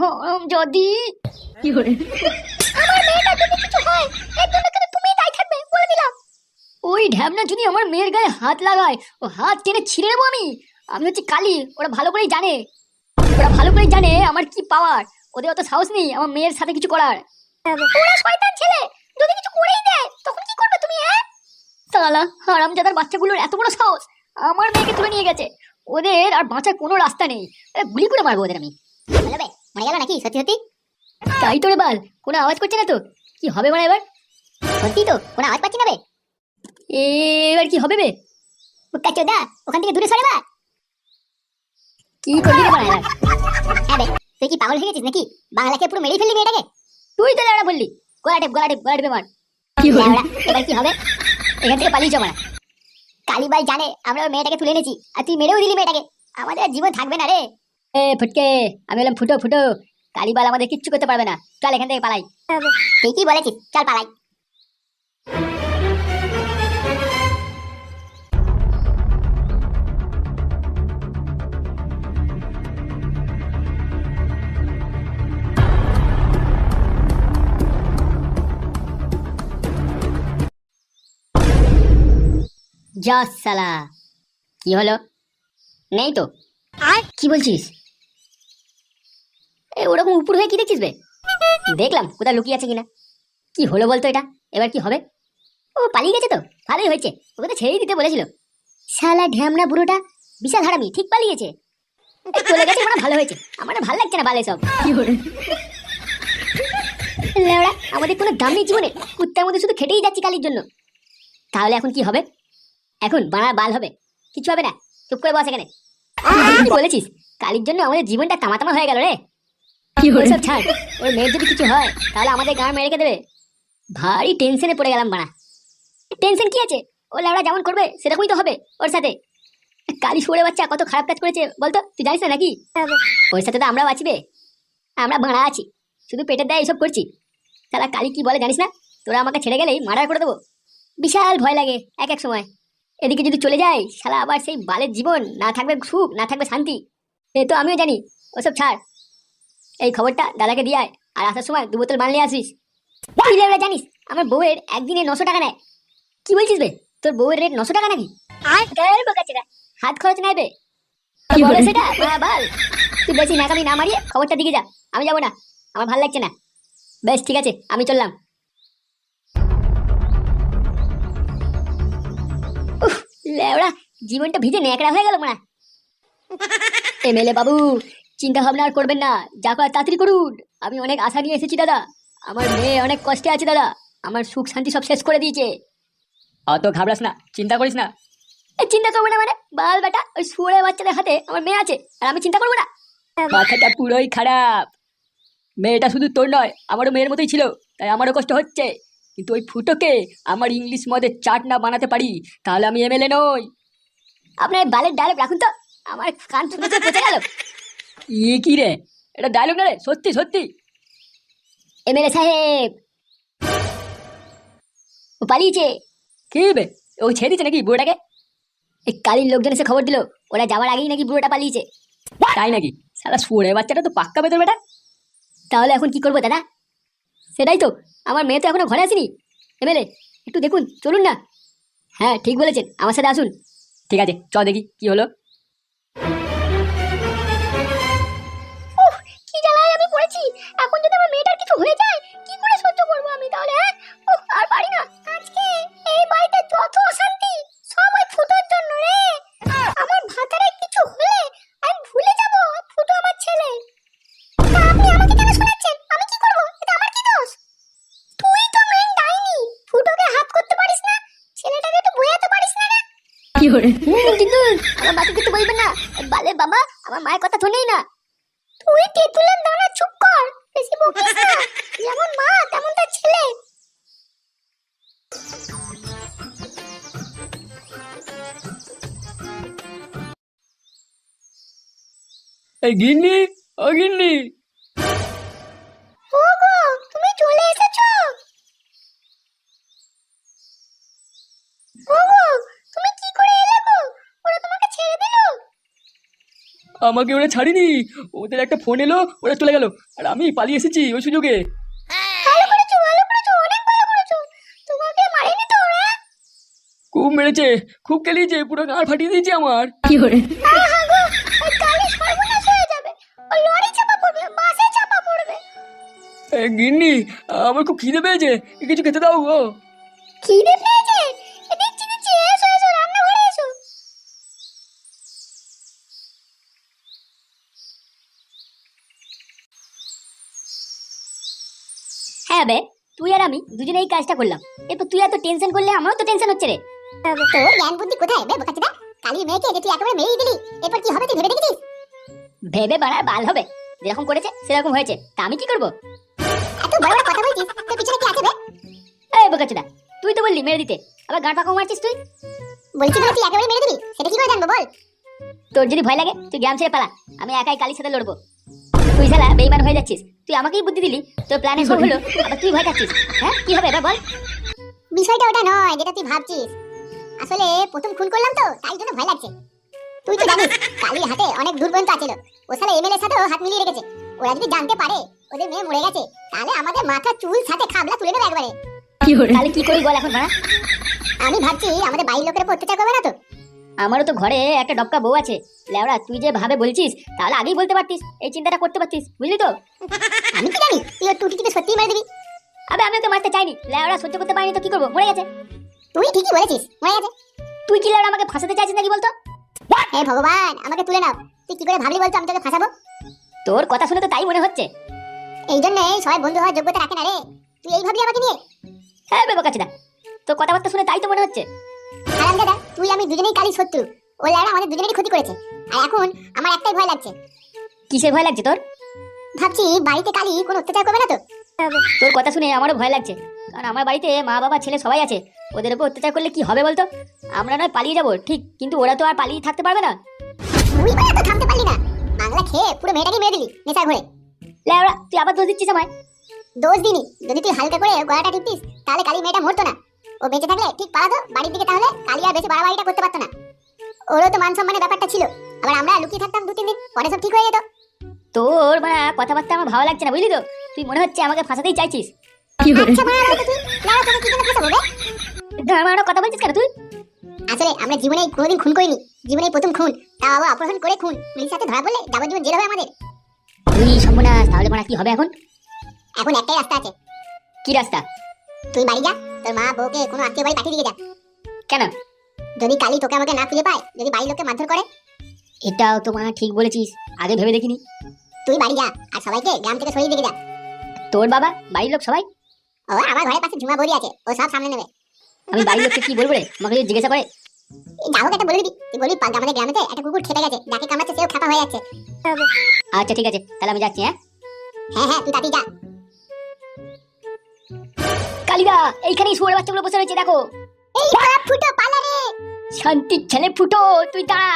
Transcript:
হম যদি। কি করে? আমার মেয়েটা যদি কিছু হয় এর জন্য কিন্তু তুমি দায়ী থাকবে বলে দিলাম। ওই ঢ্যাবনা যদি আমার মেয়ের গায়ে হাত লাগায় ও হাত টেনে ছিঁড়ে নেব আমি? আমি হচ্ছে কালি ওরা ভালো করেই জানে। ওরা ভালো করেই জানে আমার কি পাওয়ার। ওদের অত সাহস নেই আমার মেয়ের সাথে কিছু করার। ওরা শয়তান ছেলে যদি কিছু করেই দেয় তখন কি করবে তুমি হ্যাঁ? সালা হারামজাদার বাচ্চাগুলোর এত বড় সাহস আমার মেয়েকে তুলে নিয়ে গেছে। ওদের আর বাঁচার কোনো রাস্তা নেই। গুলি করে মারবো ওদের আমি। মরে গেল নাকি? সত্যি সত্যি? তাই তো রে বাল কোনো আওয়াজ করছে না তো। কি হবে মানে এবার? সত্যি তো কোনো আওয়াজ পাচ্ছি না বে। এবার কি হবে বে? চোদা ওখান থেকে দূরে সরে বা কি করবি রে বাড়া হ্যাঁ বে তুই কি পাগল হয়ে গেছিস নাকি? বাংলাকে পুরো মেরেই ফেললি মেয়েটাকে? তুই তো লেবড়া বললি। গলা টেপ গলা টেপ গলা টেপে মার কি এবার কি হবে? এখান থেকে পালিয়ে যাব না কালীবাই জানে আমরা মেয়েটাকে তুলে এনেছি। আর তুই মেরেও দিলি মেয়েটাকে। আমাদের জীবন থাকবে না রে। এ ফুটকে আমি বললাম ফুটো ফুটো কালীবাল আমাদের কিচ্ছু করতে পারবে না। চল এখান থেকে পালাই। ঠিকই বলেছিস চল পালাই। যা সালা কি হলো? নেই তো। আর? কি বলছিস? এ ওরকম উপর হয়ে কি দেখছিস বে? দেখলাম, কোথায় লুকিয়ে আছে কিনা। কি হলো বলতো এটা? এবার কি হবে? ও, পালিয়ে গেছে তো? ভালোই হয়েছে। ওকে তো ছেড়েই দিতে বলেছিল। শালা ঢ্যামনা বুড়োটা, বিশাল হারামি, ঠিক পালিয়েছে। চলে গেছে মানে ভালো হয়েছে। আমার ভালো লাগছে না বালে সব কি করে লেওড়া, আমাদের কোনো দাম নেই জীবনে। কুত্তার মধ্যে শুধু খেটেই যাচ্ছি কালির জন্য। তাহলে এখন কি হবে? এখন বানা বাল হবে। কিছু হবে না। চুপ করে বস এখানে। বলেছিস? কালির জন্য আমাদের জীবনটা তামাতামা হয়ে গেল রে। কি ওসব ছাড়। ওর মেয়ের যদি কিছু হয় তাহলে আমাদের গাঁ মেরে দেবে ভারী টেনশনে পড়ে গেলাম বাড়া। টেনশন কি আছে? ও লেওড়া যেমন করবে সেরকমই তো হবে ওর সাথে। কালি সরে বাচ্চা কত খারাপ কাজ করেছে বলতো? তুই জানিস না নাকি? ওর সাথে তো আমরা বাঁচবে আমরা বাড়া আছি। শুধু পেটের দায় এসব করছি। তারা কালি কি বলে জানিস না? তোরা আমাকে ছেড়ে গেলেই মার্ডার করে দেবো। বিশাল ভয় লাগে এক এক সময়। এদিকে যদি চলে যায় শালা আবার সেই বালের জীবন না থাকবে সুখ না থাকবে শান্তি। সে তো আমিও জানি ওসব ছাড়। এই খবরটা দাদাকে দিয়ে আয় আর আসার সময় দু বোতল মানলে আসিস। তুই জানিস আমার বউয়ের একদিনে নশো টাকা নেয়। কি বলছিস বে তোর বউয়ের রেট নশো টাকা নাকি? আর গায়ের বোকাচেরা হাত খরচ নেয় বে। বলে? সেটা? মা তুই বেশি নাকামি না মারিয়ে খবরটা দিকে যা আমি যাব না আমার ভালো লাগছে না। বেশ ঠিক আছে আমি চললাম। লেওড়া জীবনটা ভিজে ন্যাকড়া হয়ে গেল মনে এমএলএ বাবু চিন্তা ভাবনা আর করবেন না। যা করার তাড়াতাড়ি করুন। আমি অনেক আশা নিয়ে এসেছি দাদা। আমার মেয়ে অনেক কষ্টে আছে দাদা। আমার সুখ শান্তি সব শেষ করে দিয়েছে। অত ঘাবড়াস না চিন্তা করিস না। চিন্তা করব না মানে? বাল বেটা ওই শুয়ে বাচ্চাদের হাতে আমার মেয়ে আছে আর আমি চিন্তা করব না। মাথাটা পুরোই খারাপ। মেয়েটা শুধু তোর নয় আমারও মেয়ের মতোই ছিল তাই আমারও কষ্ট হচ্ছে। কিন্তু ওই ফুটোকে আমার ইংলিশ মদের চাট না বানাতে পারি তাহলে আমি এমএলএ নই। আপনার বালের ডায়লগ রাখুন তো। আমার কান শুনে পচে গেল। ই কি রে এটা ডায়লগ না রে সত্যি সত্যি এমএলএ সাহেব ও পালিয়েছে কি বে ও ছেড়ে দিচ্ছে নাকি বুড়োটাকে এই কালির লোকজন এসে খবর দিল ওরা যাওয়ার আগেই নাকি বুড়োটা পালিয়েছে তাই নাকি সারা সুরে বাচ্চাটা তো পাক্কা বেতর বেটা তাহলে এখন কি করব দাদা সেটাই তো আমার মেয়ে তো এখনও ঘরে আসেনি এমএলএ একটু দেখুন চলুন না হ্যাঁ ঠিক বলেছেন আমার সাথে আসুন ঠিক আছে চ দেখি কি হলো আমার মাকে কিছু বলবে না। বালে বাবা, আমার মায়ের কথা শুনেই না। তুই তেঁতুলের দানা চুপ কর। বেশি বকিস না। যেমন মা, তেমন তার ছেলে। এই গিন্নি, ও গিন্নি ওগো তুমি চলে এসেছ ওগো তুমি কি করে এলে গো ওরা তোমাকে ছেড়ে দিল আমাকে ওরা ছাড়িনি। ওদের একটা ফোন এলো ওরা চলে গেল। আর আমি পালিয়ে এসেছি ওই সুযোগে। ভালো করেছ ভালো করেছ অনেক ভালো করেছ। তোমাকে মারেনি তো ওরা? খুব মেরেছে খুব কেলিয়েছে পুরো গাঁড় ফাটিয়ে দিয়েছে আমার। কালি সর্বনাশ হয়ে যাবে। ও লরি চাপা পড়বে বাসে চাপা পড়বে। এ, গিন্নি আমার খুব খিদে পেয়েছে। কিছু খেতে দাও গো। খিদে পেয়েছে এ দিচ্ছি দিচ্ছি এসো এসো রান্নাঘরে এসো হ্যাঁ বে তুই আর আমি দুজনে এই কাজটা করলাম। এরপর তুই এত টেনশন করলে আমারও তো টেনশন হচ্ছে রে। তোর জ্ঞান বুদ্ধি কোথায় বে বোকাচোদা কালি মেয়েকে যে তুই একেবারে মেরেই দিলি এরপর কি হবে তুই ভেবে দেখেছিস? ভেবে বাড়ার বাল হবে। যেরকম করেছে সেরকম হয়েছে। তা আমি কি করব? এত বড় বড় কথা বলছিস তোর পিছনে কি আছে বে? এই বোকাচোদা তুই তো বললি মেরে দিতে। আবার গাঁট পাকা মারছিস তুই? বলছি বলে তুই একেবারে মেরে দিবি সেটা কি করে জানব বল? তোর যদি ভয় লাগে তুই গ্রাম ছেড়ে পালা। আমি একাই কালির সাথে লড়বো। তুই শালা বেইমান হয়ে যাচ্ছিস। তুই আমাকেই বুদ্ধি দিলি? তোর প্ল্যানে সব হলো আবার তুই ভয় খাচ্ছিস। হ্যাঁ? কি হবে এবার বল? বিষয়টা ওটা নয় যেটা তুই ভাবছিস। আসলে প্রথম খুন করলাম তো তাই জন্য ভয় লাগছে। তুই তো জানিস কালির হাতে অনেক দূর পর্যন্ত আছিল। ও সালে এমএলএ সাথেও হাত মিলিয়ে রেখেছে। ওরা যদি জানতে পারে ওদের মেয়ে মরে গেছে তাহলে আমাদের মাথা চুল সাথে খাবলা তুলে নেবে একবারে। তাহলে কি করি বল এখন আমি ভাবছি আমাদের বাড়ির লোকের উপর অত্যাচার করবে না তো? আমারও তো ঘরে একটা ডবকা বউ আছে। লেওড়া তুই যে ভাবে বলছিস তাহলে আগেই বলতে পারতিস এই চিন্তাটা করতে পারতিস বুঝলি তো? আমি কি জানি? তুই ওর টুটিকে সত্যি মেরে দিবি? আবে আমি ওকে মারতে চাইনি। লেওড়া সহ্য করতে পারিনি তো কি করব? মরে গেছে। তুই ঠিকই বলেছিস মরে গেছে। তুই কি লেওড়া আমাকে ফাঁসাতে চাইছিস নাকি বলতো? হে ভগবান আমাকে তুলে নাও। তুই কি করে ভাবলি বলতো আমি তোকে ফাঁসাবো? তোর কথা শুনে তো তাই মনে হচ্ছে। এই জন্য সবাই বন্ধু হওয়ার যোগ্যতা রাখে না রে। তুই এই ভাবলি আমাকে নিয়ে? হ্যাঁ বেবো কাছে তোর কথাবার্তা শুনে তাই তো মনে হচ্ছে। হারাম দাদা তুই আমি দুজনেই কালি শত্রু। ও ল্যাড়া আমাদের দুজনেরই ক্ষতি করেছে। আর এখন আমার একটাই ভয় লাগছে। কিসের ভয় লাগছে তোর? ভাবছি বাড়িতে কালি কোনো অত্যাচার করবে না তো? তোর কথা শুনে আমারও ভয় লাগছে। কারণ আমার বাড়িতে মা বাবা ছেলে সবাই আছে। ওদের উপর অত্যাচার করলে কি হবে বলতো? আমরা নয় পালিয়ে যাব ঠিক? কিন্তু ওরা তো আর পালিয়ে থাকতে পারবে না। তুই তো থামতে পারলি না। বাংলা খেয়ে পুরো মেয়েটাকে মেরে দিলি নেশা ঘরে। লেওড়া তুই আবার দোষ দিচ্ছিস আমায়? দোষ দিনি যদি তুই হালকা করে গলাটা টিপতিস তাহলে কালি মেয়েটা মরতো না। ও বেঁচে থাকলে ঠিক পালাতো? বাড়ির দিকে তাহলে কালি আর বেশি বাড়াবাড়িটা করতে পারতো না। ওরও তো মান সম্মানের ব্যাপারটা ছিল। আবার আমরা লুকিয়ে থাকতাম দু তিন দিন পরে সব ঠিক হয়ে যেত। তোর মানে কথাবার্তা আমার ভালো লাগছে না বুঝলি তো? তুই মনে হচ্ছে আমাকে ফাঁসাতেই চাইছিস। আচ্ছা মা তুই লাড়া তোকে কি জন্য ফাঁসাবো বে? ধর্মানো কথা বলছিস কেন তুই? আসলে আমরা জীবনে কোনোদিন খুন করিনি। জীবনে প্রথম খুন। তাও আবার অপারেশন করে খুন। পুলিশের সাথে ধরা পড়লে যাবজ্জীবন জেল হবে আমাদের। তুই সম্পূর্ণ তাহলে মানে কি হবে এখন? এখন একটাই রাস্তা আছে। কি রাস্তা? তুই বাড়ি যা। তোর মা বউকে কোনো আত্মীয় বাড়ি পাঠিয়ে দিয়ে যা। কেন? যদি কালি তোকে আমাকে না খুঁজে পায় যদি বাড়ির লোককে মারধর করে। এটাও তো মানে ঠিক বলেছিস আগে ভেবে দেখিনি। তুই বাড়ি যা আর সবাইকে গ্রাম থেকে সরিয়ে দিয়ে যা। তোর বাবা বাড়ির লোক সবাই? ও আমার ঘরের পাশে ঝুমা বড়ি আছে ও সব সামনে নেবে। আমি বাড়ির লোককে কি বলব রে? আমাকে যদি জিজ্ঞাসা করে। এই যা হোক একটা বলে দিবি। তুই বলবি আমাদের গ্রামেতে একটা কুকুর খেতে গেছে যাকে কামড়াচ্ছে সেও খাপা হয়ে যাচ্ছে। আচ্ছা ঠিক আছে তাহলে আমি যাচ্ছি হ্যাঁ? হ্যাঁ হ্যাঁ তুই তাড়াতাড়ি যা। কালিদা এইখানেই শুয়ার বাচ্চাগুলো বসে রয়েছে দেখো। এই খারাপ ফুটো পালা রে। শান্তির ছেলে ফুটো তুই দাঁড়া।